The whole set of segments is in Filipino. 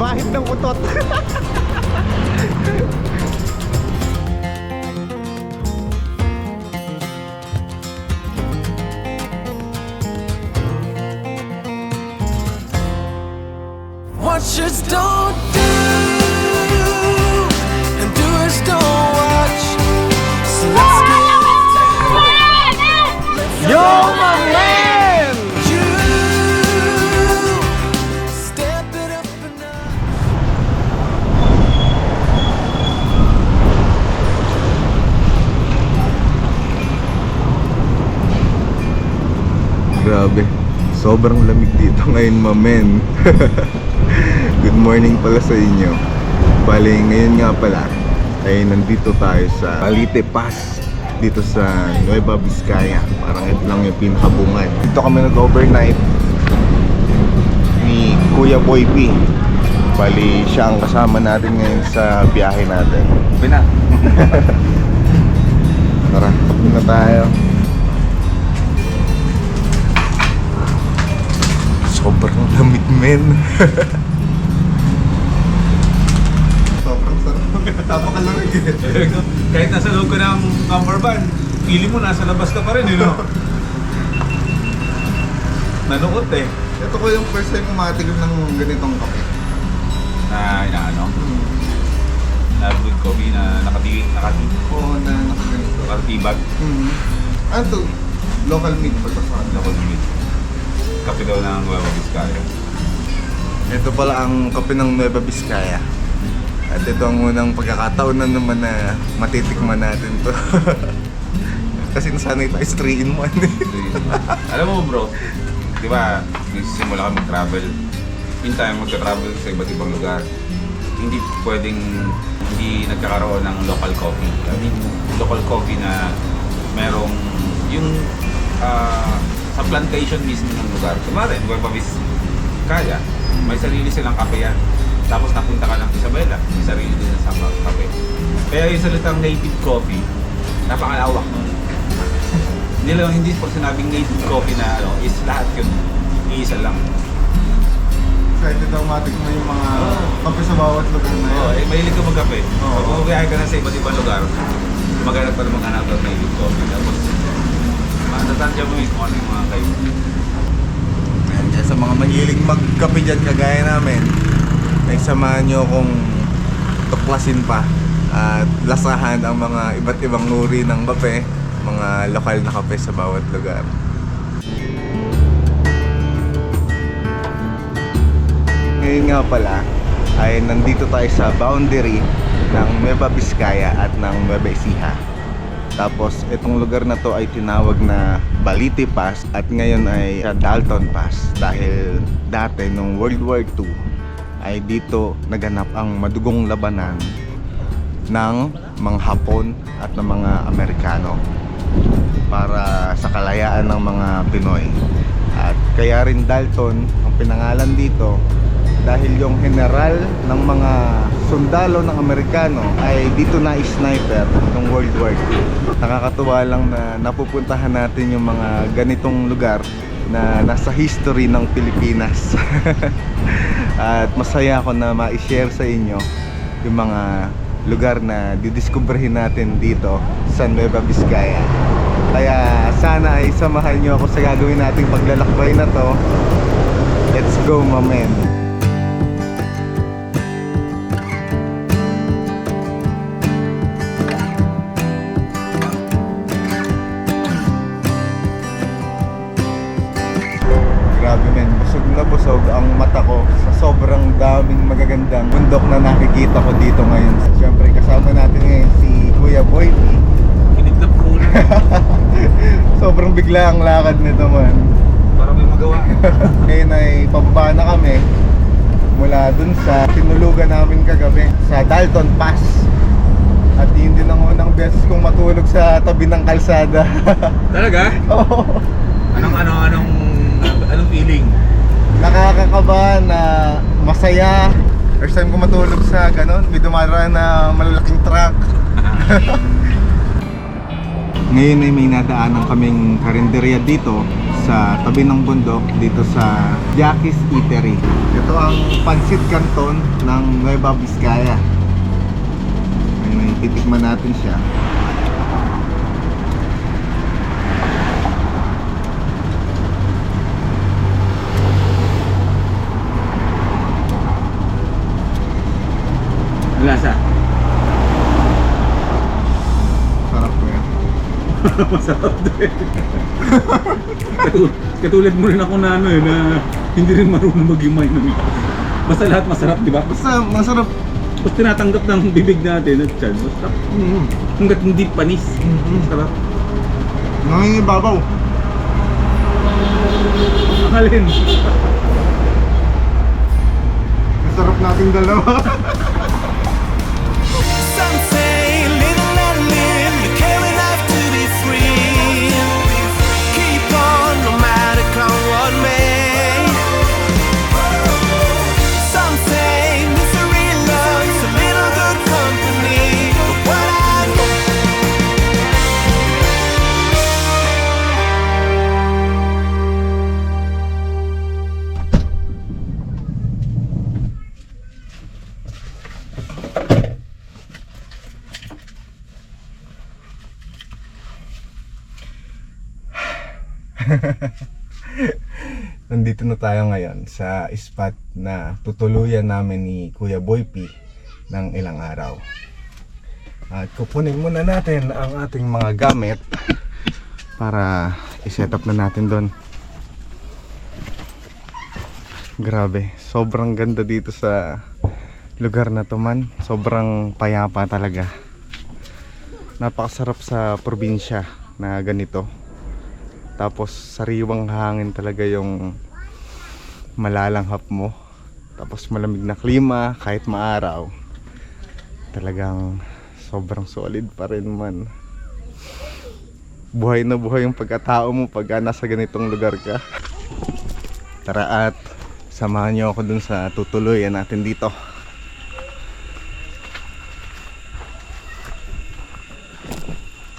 Bahid ng utot. What shoulds don't do, and doers don't watch. So let's get Yo, Grabe. Sobrang lamig dito ngayon, mamen. Good morning pala sa inyo. Bale, ngayon nga pala, ay nandito tayo sa Alite Pass dito sa Nueva Vizcaya. Parang ito lang yung pinakabungan. Dito kami nag-overnight ni Kuya Boy P. Bali, siya ang kasama natin ngayon sa biyahe natin. Bina. Tara, na tayo. Sobrang lamig, men. Sobrang sarap. Napakalamig eh. Kahit nasa loob ka ng camper van, feeling mo nasa labas ka pa rin, you know? Nanukot eh. Ito ko yung first time umatigil ng ganitong kape. Na, inaano? Na good coffee na nakati, nakati, Oo, na nakaganito. nakatibag. Hmm. Ano to? Local meat ba ito Local meat. Kape daw ng Nueva Vizcaya. Ito pala ang kape ng Nueva Vizcaya. At ito ang unang pagkakataon na naman na matitikman natin to. Kasi nasanay tayo sa 3 in 1 eh. Alam mo bro, di ba, nagsisimula kami mag-travel. In time, magka-travel sa iba't ibang lugar. Hindi pwedeng hindi nagkakaroon ng local coffee. I mean, local coffee na merong yung ah, sa plantation mismo ng lugar. Kumari, Nueva Vizcaya, may sarili silang kape yan. Tapos napunta ka ng Isabela, may sarili din sa kape. Kaya yung salitang native coffee, napakalawak nun. Hindi lang, hindi pag sinabing native coffee na ano, is lahat yun. Iisa lang. Excited daw matikman yung mga kape sa bawat lugar na Oo, eh, mahilig ka magkape. Oo. Pag bumiyahe ka na sa iba't ibang lugar, maghanap ka ng mga hanap ng native coffee. Tapos, matatansya mo mismo ano yung mga kayo. Ayan, sa mga mahilig magkape dyan kagaya namin, ay samahan nyo kung tuklasin pa at lasahan ang mga iba't ibang uri ng kape, mga lokal na kape sa bawat lugar. Ngayon nga pala ay nandito tayo sa boundary ng Nueva Vizcaya at ng Nueva Ecija. Tapos itong lugar na to ay tinawag na Balite Pass at ngayon ay Dalton Pass dahil dati nung World War II ay dito naganap ang madugong labanan ng mga Hapon at ng mga Amerikano para sa kalayaan ng mga Pinoy. At kaya rin Dalton ang pinangalan dito dahil yung general ng mga sundalo ng Amerikano ay dito na sniper ng World War II. Nakakatuwa lang na napupuntahan natin yung mga ganitong lugar na nasa history ng Pilipinas. At masaya ako na ma-share sa inyo yung mga lugar na didiskubrihin natin dito sa Nueva Vizcaya. Kaya sana ay samahan nyo ako sa gagawin nating paglalakbay na to. Let's go, my Grabe men, busog na busog ang mata ko sa sobrang daming magagandang bundok na nakikita ko dito ngayon. Siyempre kasama natin ngayon si Kuya Boy. Kinig na po Sobrang bigla ang lakad nito man. para may magawa. Ngayon ay pababa na kami mula dun sa tinulugan namin kagabi sa Dalton Pass. At yun din ang unang beses kong matulog sa tabi ng kalsada. Talaga? Oo. Anong, ano, anong, anong feeling? Nakakakaba na masaya. First time ko matulog sa ganon, may dumaraan na malalaking truck. Ngayon ay may nadaanan kaming karinderya dito sa tabi ng bundok dito sa Jackie's Eatery. Ito ang Pancit Canton ng Nueva Vizcaya. Ayun, titikman natin siya. Ang lasa. Sarap ko yan. Masarap din. Katul- Katulad mo rin ako na ano eh, na hindi rin marunong mag-imay ng Basta lahat masarap, di ba? Basta masarap. Basta tinatanggap ng bibig natin at chan. Basta Mm. hanggat hindi panis. Mhm. Sarap. Nangingibabaw. Ang alin. Masarap nating dalawa. sa spot na tutuluyan namin ni Kuya Boy P ng ilang araw. At kukunin muna natin ang ating mga gamit para i-set up na natin doon. Grabe, sobrang ganda dito sa lugar na to man. Sobrang payapa talaga. Napakasarap sa probinsya na ganito. Tapos sariwang hangin talaga yung malalanghap mo. Tapos malamig na klima kahit maaraw. Talagang sobrang solid pa rin man. Buhay na buhay yung pagkatao mo pag nasa ganitong lugar ka. Tara at samahan niyo ako dun sa tutuloyan natin dito.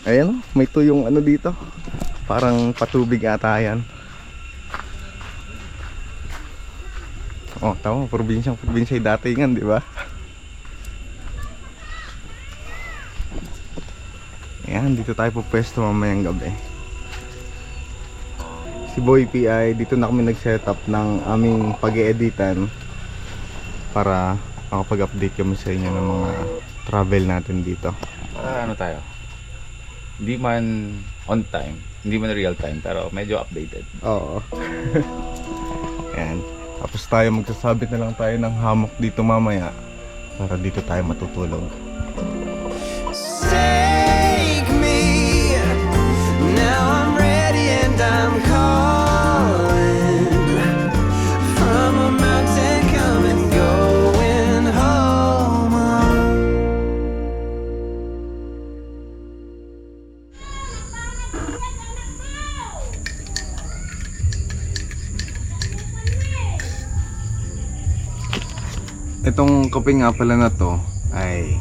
Ayan, may tuyong ano dito. Parang patubig ata yan. Oh, tama, probinsyang probinsya datingan, di ba? Ayan, dito tayo pupwesto mamayang gabi. Si Boy P ay dito na kami nag-set up ng aming pag-eeditan para makapag-update kami sa inyo ng mga travel natin dito. Para ano tayo? Hindi man on time, hindi man real time, pero medyo updated. Oo. Ayan. Tapos tayo magsasabit na lang tayo ng hammock dito mamaya para dito tayo matutulog. Itong kape nga pala na to ay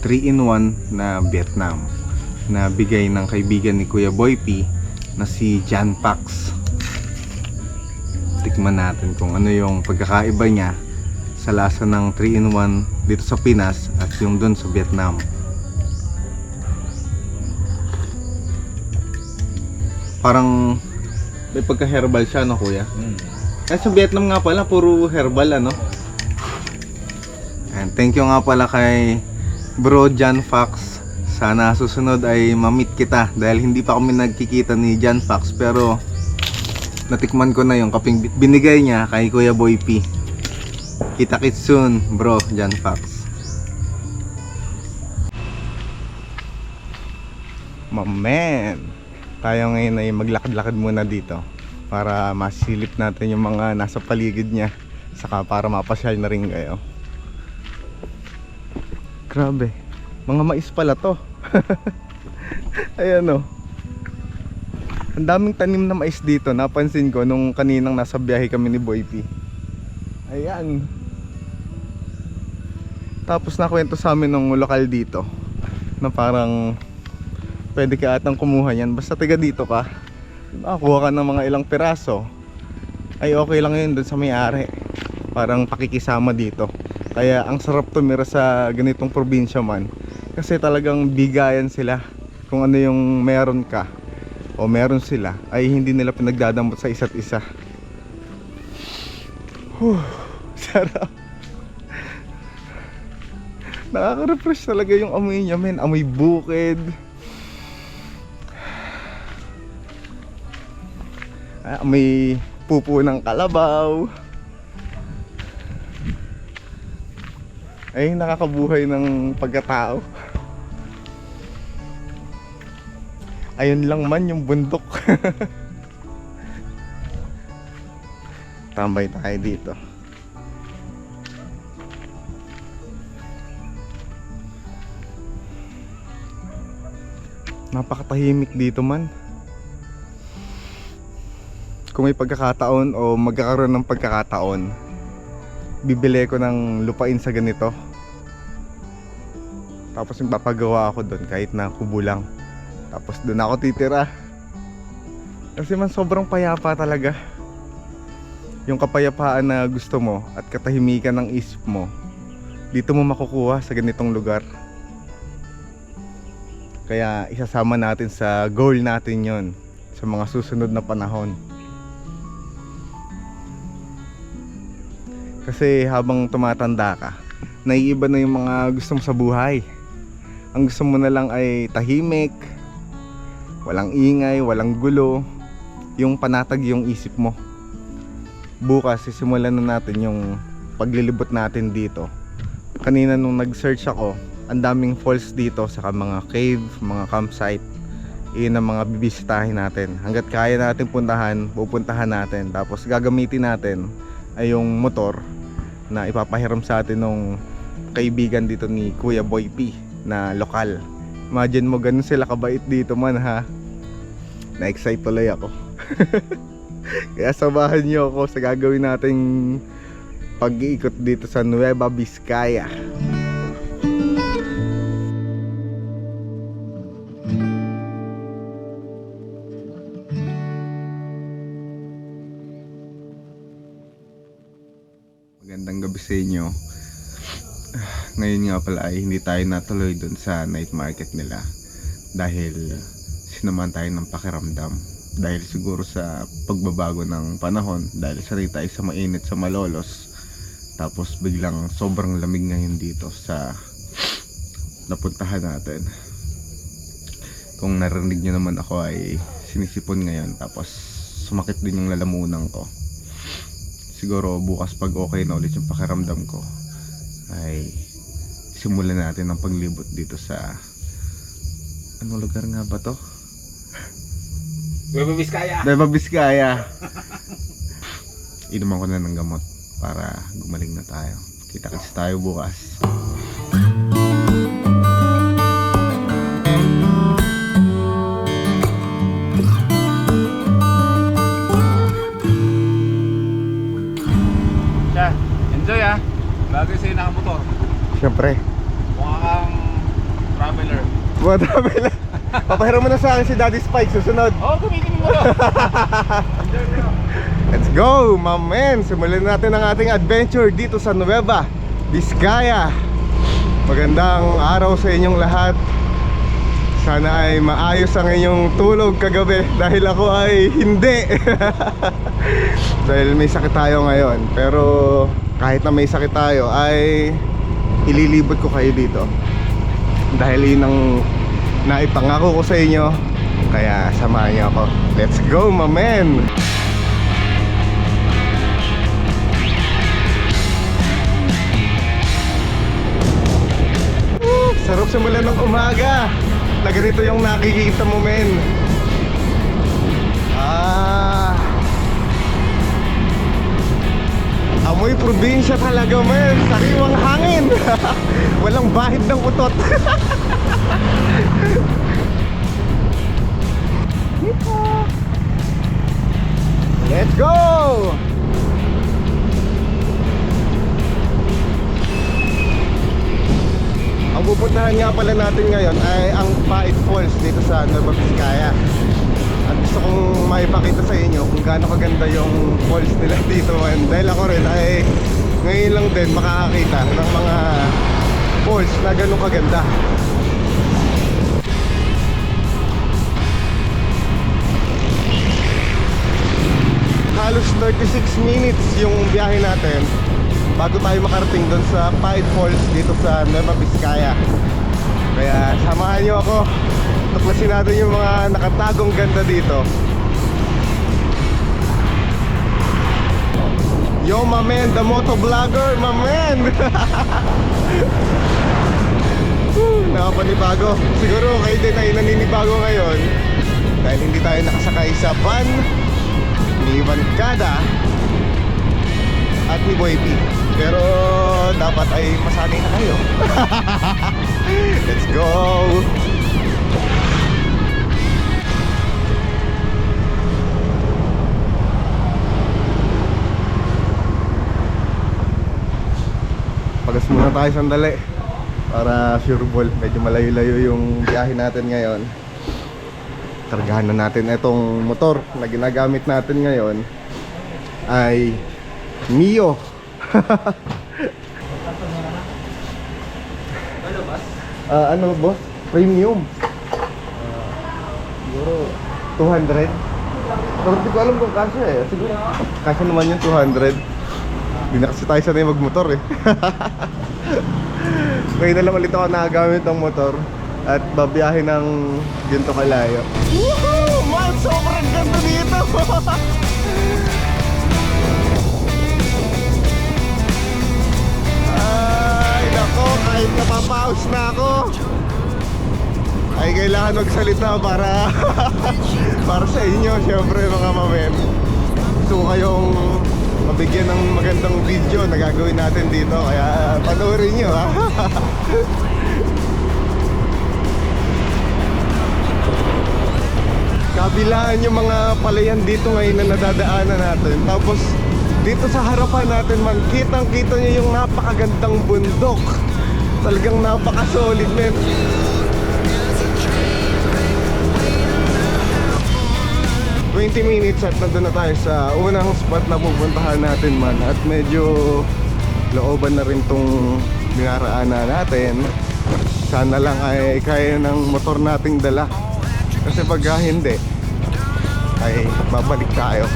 3 in 1 na Vietnam na bigay ng kaibigan ni Kuya Boy P na si Jan Pax. Tikman natin kung ano yung pagkakaiba niya sa lasa ng 3 in 1 dito sa Pinas at yung doon sa Vietnam. Parang may pagka-herbal siya no kuya? Mm. Eh sa Vietnam nga pala, puro herbal ano? And thank you nga pala kay Bro John Fox. Sana susunod ay ma-meet kita dahil hindi pa kami nagkikita ni John Fox pero natikman ko na yung kaping bi- binigay niya kay Kuya Boy P. Kita kits soon, bro, John Fox. Mamen, tayo ngayon ay maglakad-lakad muna dito para masilip natin yung mga nasa paligid niya saka para mapasyal na rin kayo. Grabe. Mga mais pala to. Ayan o. Ang daming tanim na mais dito. Napansin ko nung kaninang nasa biyahe kami ni Boy P. Ayan. Tapos nakwento sa amin ng lokal dito na parang pwede ka atang kumuha yan. Basta taga dito ka. Nakakuha ka ng mga ilang piraso. Ay okay lang yun dun sa may-ari. Parang pakikisama dito. Kaya ang sarap tumira sa ganitong probinsya man. Kasi talagang bigayan sila. Kung ano yung meron ka o meron sila ay hindi nila pinagdadamot sa isa't isa. Whew, sarap. Nakaka-refresh talaga yung amoy niya, men. Amoy bukid. Ah, Amoy pupo ng kalabaw. Ay, nakakabuhay ng pagkatao. Ayun lang man yung bundok. Tambay tayo dito. Napakatahimik dito man. Kung may pagkakataon o magkakaroon ng pagkakataon, bibili ko ng lupain sa ganito. Tapos yung papagawa ako doon kahit na kubo. Tapos doon ako titira. Kasi man sobrang payapa talaga. Yung kapayapaan na gusto mo at katahimikan ng isip mo, dito mo makukuha sa ganitong lugar. Kaya isasama natin sa goal natin yon sa mga susunod na panahon. Kasi habang tumatanda ka, naiiba na yung mga gusto mo sa buhay. Ang gusto mo na lang ay tahimik, walang ingay, walang gulo, yung panatag yung isip mo. Bukas sisimulan na natin yung paglilibot natin dito. Kanina nung nag-search ako, ang daming falls dito saka mga cave, mga campsite. Iyon ang mga bibisitahin natin. Hanggat kaya natin puntahan, pupuntahan natin. Tapos gagamitin natin ay yung motor na ipapahiram sa atin nung kaibigan dito ni Kuya Boy P na lokal. Imagine mo ganun sila kabait dito man ha. Na-excite tuloy ako. Kaya samahan niyo ako sa gagawin nating pag-iikot dito sa Nueva Vizcaya. Sa inyo. Ngayon nga pala ay hindi tayo natuloy dun sa night market nila dahil sinaman tayo ng pakiramdam dahil siguro sa pagbabago ng panahon dahil sanay tayo sa mainit sa malolos tapos biglang sobrang lamig ngayon dito sa napuntahan natin kung narinig nyo naman ako ay sinisipon ngayon tapos sumakit din yung lalamunan ko siguro bukas pag okay na ulit yung pakiramdam ko ay simulan natin ang paglibot dito sa anong lugar nga ba to? Nueva Vizcaya! Nueva Vizcaya inuman ko na ng gamot para gumaling na tayo kita-kits tayo bukas syempre Mukha kang traveler. mga travel papahiram mo na sa akin si Daddy Spike susunod Oo, oh, gamitin mo bro! Let's go, my man! Simulan natin ang ating adventure dito sa Nueva, Vizcaya. Magandang araw sa inyong lahat. Sana ay maayos ang inyong tulog kagabi dahil ako ay hindi. dahil may sakit tayo ngayon. Pero kahit na may sakit tayo ay ililibot ko kayo dito. Dahil yun ang naipangako ko sa inyo. Kaya samahan niyo ako. Let's go, my man! Sarap simulan ng umaga na ganito yung nakikita mo men Amoy probinsya talaga men Sariwang hangin Walang bahid ng utot Let's go! Ang pupuntahan nga pala natin ngayon ay ang Pait Falls dito sa Nueva Vizcaya. Gusto kong maipakita sa inyo kung gaano kaganda yung falls nila dito man. Dahil ako rin ay ngayon lang din makakakita ng mga falls na ganun kaganda. Halos 36 minutes yung biyahe natin bago tayo makarating doon sa Pied Falls dito sa Nueva Vizcaya. Kaya samahan nyo ako. Tuklasin natin yung mga nakatagong ganda dito. Yo, my man, the moto vlogger, my man! Nakapanibago. Siguro kayo din ay naninibago ngayon dahil hindi tayo nakasakay sa van ni Vancada at ni Boy P. Pero dapat ay masanay na kayo. Let's go! Muna tayo sandali para sure ball. Medyo malayo-layo yung biyahe natin ngayon. Kargahan na natin itong motor na ginagamit natin ngayon ay Mio. Ah, ano boss? Premium. Siguro 200. Pero hindi ko alam kung kasya eh. Siguro kasya naman yung 200. Hindi na kasi tayo sanay magmotor eh. Ngayon na lang ulit ako nakagamit ng motor at babiyahe ng ginto kalayo. Woohoo! Man, sobrang ganda dito! Ay, nako, kahit napapaus na ako ay kailangan magsalita para para sa inyo syempre mga mamen ko kayong mabigyan ng magandang video na gagawin natin dito kaya panoorin nyo ha? Kabilaan yung mga palayan dito ngayon na nadadaanan natin. Tapos dito sa harapan natin man kitang kita nyo yung napakagandang bundok. Talagang napaka-solid men 20 minutes at nandun na tayo sa unang spot na pupuntahan natin man. At medyo looban na rin tong dinaraanan natin. Sana lang ay kaya ng motor nating dala. Kasi pag hindi ay babalik tayo.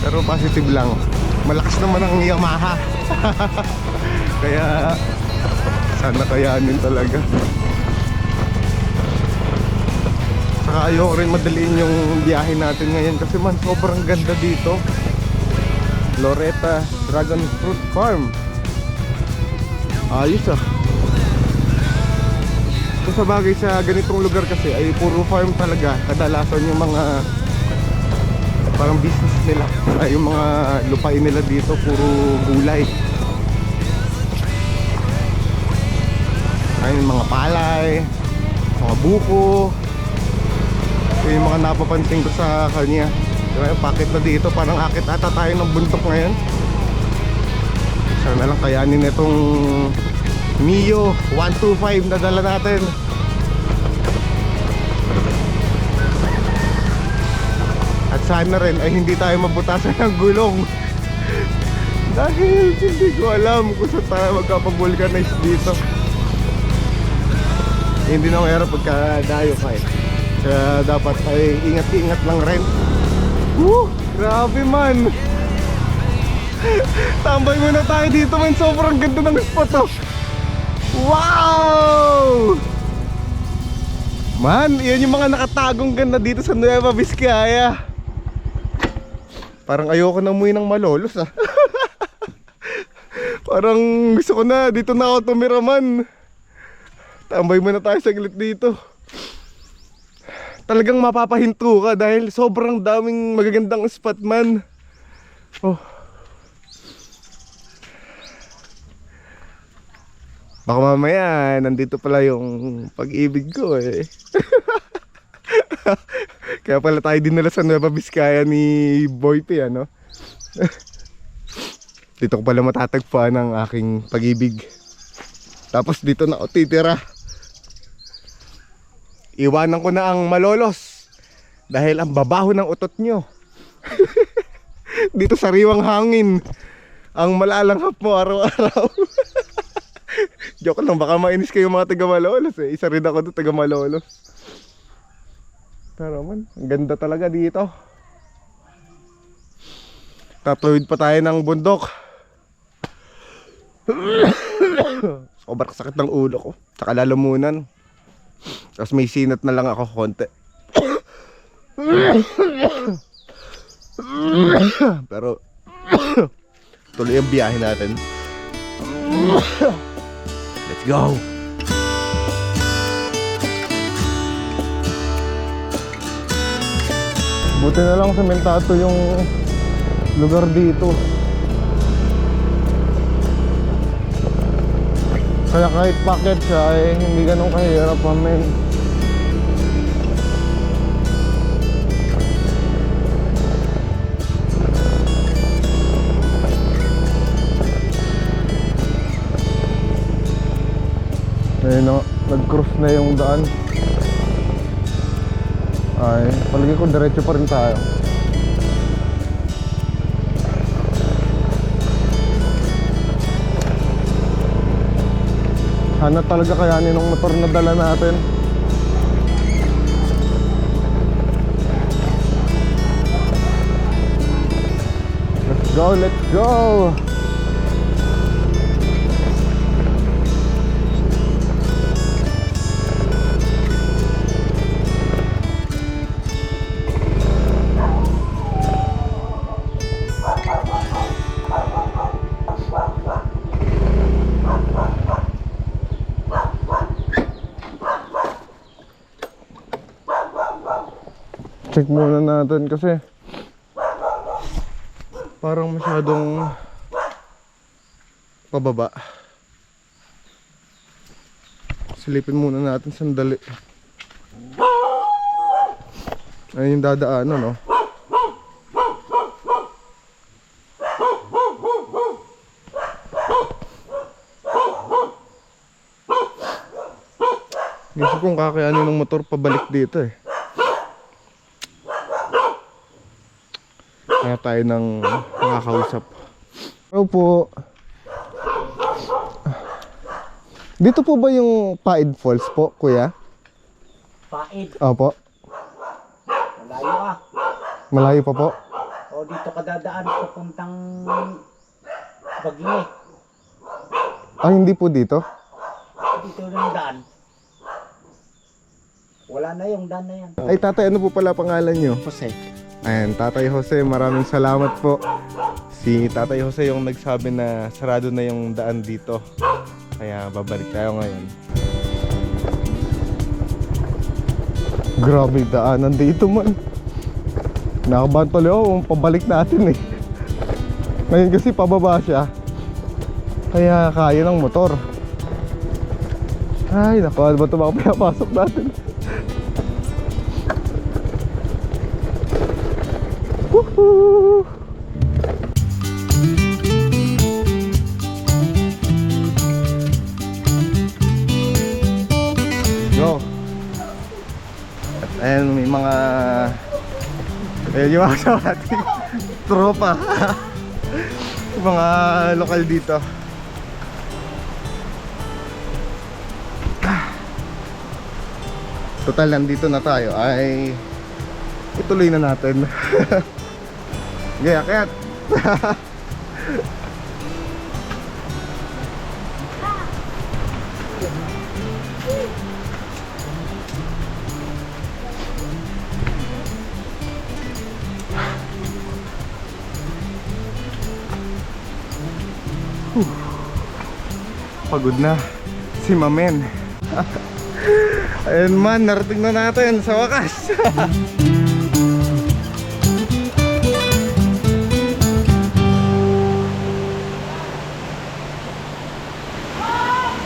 Pero positive lang. Malakas naman ang Yamaha. Kaya sana kayanin talaga Saka ayoko rin madaliin yung biyahe natin ngayon kasi man sobrang ganda dito. Loretta Dragon Fruit Farm. Ayos ah. Kung sa bagay sa ganitong lugar kasi ay puro farm talaga. Kadalasan yung mga parang business nila. Ay, yung mga lupain nila dito puro gulay. Ay, yung mga palay, mga buko, ito yung mga napapansin ko sa kanya. Diba packet na dito parang akit ata tayo ng buntok ngayon. Sana lang kayanin itong Mio 125 na dala natin. At sana rin ay hindi tayo mabutasan ng gulong. Dahil hindi ko alam kung saan tayo magkapag-vulcanize dito. Hindi na mayroon pagka dayo ka eh kaya dapat ay ingat-ingat lang rin. Woo! Grabe man! Tambay muna tayo dito man. Sobrang ganda ng spot oh. Wow! Man, yan yung mga nakatagong ganda dito sa Nueva Vizcaya. Parang ayoko na umuwi ng malolos ah. Parang gusto ko na, dito na ako tumira man. Tambay muna tayo saglit dito talagang mapapahinto ka dahil sobrang daming magagandang spot man. Oh. Baka mamaya, nandito pala yung pag-ibig ko eh. Kaya pala tayo dinala sa Nueva Vizcaya ni Boy P, ano? dito ko pala matatagpuan ang aking pag-ibig. Tapos dito na ako titira. Iwanan ko na ang malolos Dahil ang babaho ng utot nyo. Dito sariwang hangin. Ang malalanghap mo araw-araw. Joke lang, baka mainis kayo mga taga Malolos eh. Isa rin ako doon taga Malolos. Pero man, ang ganda talaga dito. Tatawid pa tayo ng bundok. Sobrang sakit ng ulo ko. Tsaka lalamunan. Tapos may sinat na lang ako konti. Pero tuloy ang biyahe natin. Let's go! Buti na lang sementato yung lugar dito. Kaya kahit packet siya ay hindi ganun kahirap mamin. Ayun na, nag-cross na yung daan. Ay, palagi ko diretso pa rin tayo. Sana talaga kayanin ng motor na dala natin. Let's go, let's go! Check muna natin kasi parang masyadong pababa. Silipin muna natin sandali. Ayun yung dadaanan, no? Gusto kong kakayanin ng motor pabalik dito eh. Kaya tayo ng makakausap. Hello po. Dito po ba yung Paid Falls po, kuya? Paid, Opo. malayo ka. Malayo pa po. O dito ka dadaan papuntang Bagni. Ah, hindi po dito? Dito yung daan. Wala na yung daan na yan. Ay, tatay, ano po pala pangalan nyo? Jose. Ayan, Tatay Jose, maraming salamat po. Si Tatay Jose yung nagsabi na sarado na yung daan dito. Kaya babalik tayo ngayon. Grabe daanan dito man. Nakabahan tuloy ako kung pabalik natin eh. Ngayon kasi pababa siya. Kaya kaya ng motor. Ay, naku, ano ba ito mga pinapasok natin? Ayan yung mga ating tropa. Mga lokal dito. Total, nandito na tayo. Ay ituloy na natin. Gaya, kaya Pagod na si Mamen. Ayun man, narating na natin sa wakas.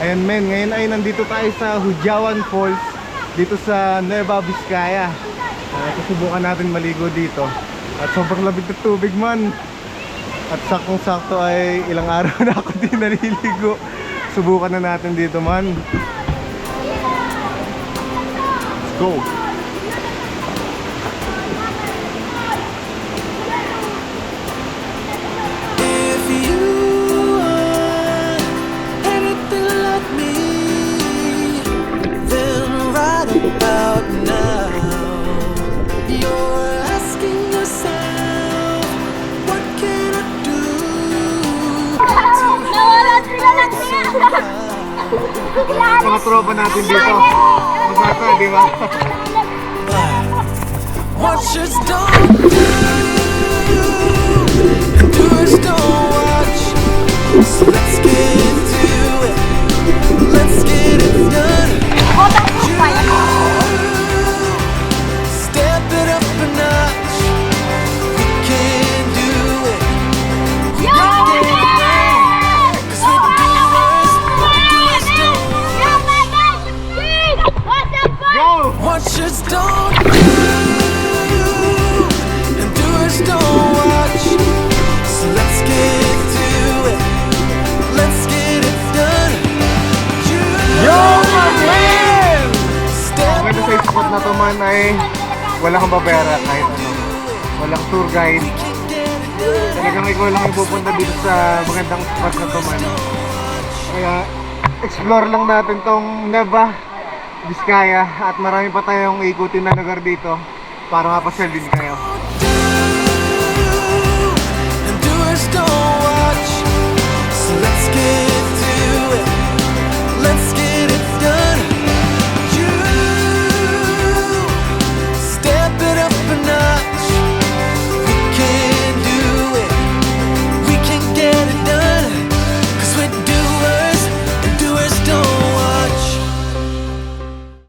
Ayun men, ngayon ay nandito tayo sa Hujawan Falls dito sa Nueva Vizcaya. Uh, susubukan natin maligo dito. At sobrang labig na tubig man. At saktong sakto ay ilang araw na ako di naliligo. Subukan na natin dito man. Let's go. Mga tropa natin dito. Masasa, di ba? What should don't watch. Let's get to it. Let's get Should don't do and doers don't watch. So let's get to it. Let's get it done. You Yo, my man! step sa spot na to man ay wala kang babera kahit ano. Walang tour guide. Talagang ikaw lang yung pupunta dito sa magandang spot na to man. Kaya explore lang natin tong Neva, Vizcaya at marami pa tayong ikutin na lugar dito para mapasyal kayo.